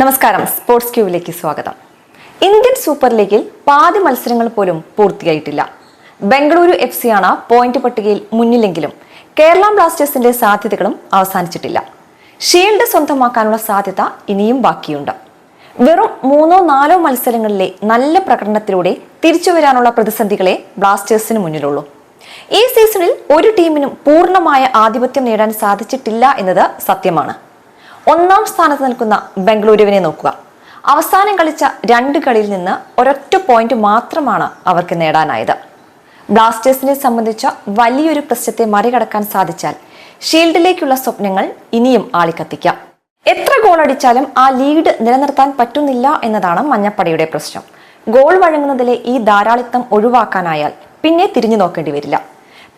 നമസ്കാരം. സ്പോർട്സ് ക്യൂവിലേക്ക് സ്വാഗതം. Indian super ലീഗിൽ പാതി മത്സരങ്ങൾ പോലും പൂർത്തിയായിട്ടില്ല. ബംഗളൂരു എഫ് സിയാണ് പോയിന്റ് പട്ടികയിൽ മുന്നിലെങ്കിലും കേരള ബ്ലാസ്റ്റേഴ്സിന്റെ സാധ്യതകളും അവസാനിച്ചിട്ടില്ല. ഷീൽഡ് സ്വന്തമാക്കാനുള്ള സാധ്യത ഇനിയും ബാക്കിയുണ്ട്. വെറും മൂന്നോ നാലോ മത്സരങ്ങളിലെ നല്ല പ്രകടനത്തിലൂടെ തിരിച്ചു വരാനുള്ള പ്രതിസന്ധികളെ ബ്ലാസ്റ്റേഴ്സിന് മുന്നിലുള്ളൂ. ഈ സീസണിൽ ഒരു ടീമിനും പൂർണമായ ആധിപത്യം നേടാൻ സാധിച്ചിട്ടില്ല എന്നത് സത്യമാണ്. ഒന്നാം സ്ഥാനത്ത് നിൽക്കുന്ന ബംഗളൂരുവിനെ നോക്കുക. അവസാനം കളിച്ച രണ്ട് കളിയിൽ നിന്ന് ഒരൊറ്റ പോയിന്റ് മാത്രമാണ് അവർക്ക് നേടാനായത്. ബ്ലാസ്റ്റേഴ്സിനെ സംബന്ധിച്ച വലിയൊരു പ്രശ്നത്തെ മറികടക്കാൻ സാധിച്ചാൽ ഷീൽഡിലേക്കുള്ള സ്വപ്നങ്ങൾ ഇനിയും ആളിക്കത്തിക്കാം. എത്ര ഗോൾ അടിച്ചാലും ആ ലീഡ് നിലനിർത്താൻ പറ്റുന്നില്ല എന്നതാണ് മഞ്ഞപ്പടയുടെ പ്രശ്നം. ഗോൾ വഴങ്ങുന്നതിലെ ഈ ധാരാളിത്തം ഒഴിവാക്കാനായാൽ പിന്നെ തിരിഞ്ഞു നോക്കേണ്ടി വരില്ല.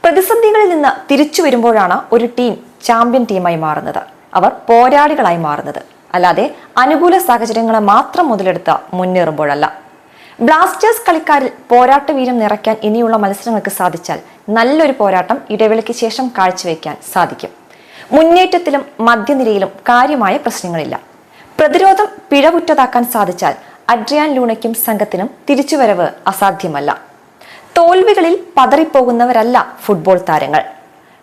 പ്രതിസന്ധികളിൽ നിന്ന് തിരിച്ചു വരുമ്പോഴാണ് ഒരു ടീം ചാമ്പ്യൻ ടീമായി മാറുന്നത്. അവർ പോരാളികളായി മാറുന്നത്. അല്ലാതെ അനുകൂല സാഹചര്യങ്ങളെ മാത്രം മുതലെടുത്ത് മുന്നേറുമ്പോഴല്ല. ബ്ലാസ്റ്റേഴ്സ് കളിക്കാരിൽ പോരാട്ട വീരം നിറയ്ക്കാൻ ഇനിയുള്ള മത്സരങ്ങൾക്ക് സാധിച്ചാൽ നല്ലൊരു പോരാട്ടം ഇടവേളയ്ക്ക് ശേഷം കാഴ്ചവെക്കാൻ സാധിക്കും. മുന്നേറ്റത്തിലും മധ്യനിരയിലും കാര്യമായ പ്രശ്നങ്ങളില്ല. പ്രതിരോധം പിഴവുറ്റതാക്കാൻ സാധിച്ചാൽ അഡ്രിയാൻ ലൂണയ്ക്കും സംഘത്തിനും തിരിച്ചുവരവ് അസാധ്യമല്ല. തോൽവികളിൽ പതറിപ്പോകുന്നവരല്ല ഫുട്ബോൾ താരങ്ങൾ.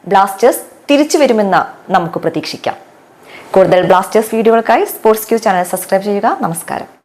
ബ്ലാസ്റ്റേഴ്സ് തിരിച്ചു വരുമെന്ന് നമുക്ക് പ്രതീക്ഷിക്കാം. കൂടുതൽ ബ്ലാസ്റ്റേഴ്സ് വീഡിയോകൾക്കായി സ്പോർട്സ് ക്യൂ ചാനൽ സബ്സ്ക്രൈബ് ചെയ്യുക. നമസ്കാരം.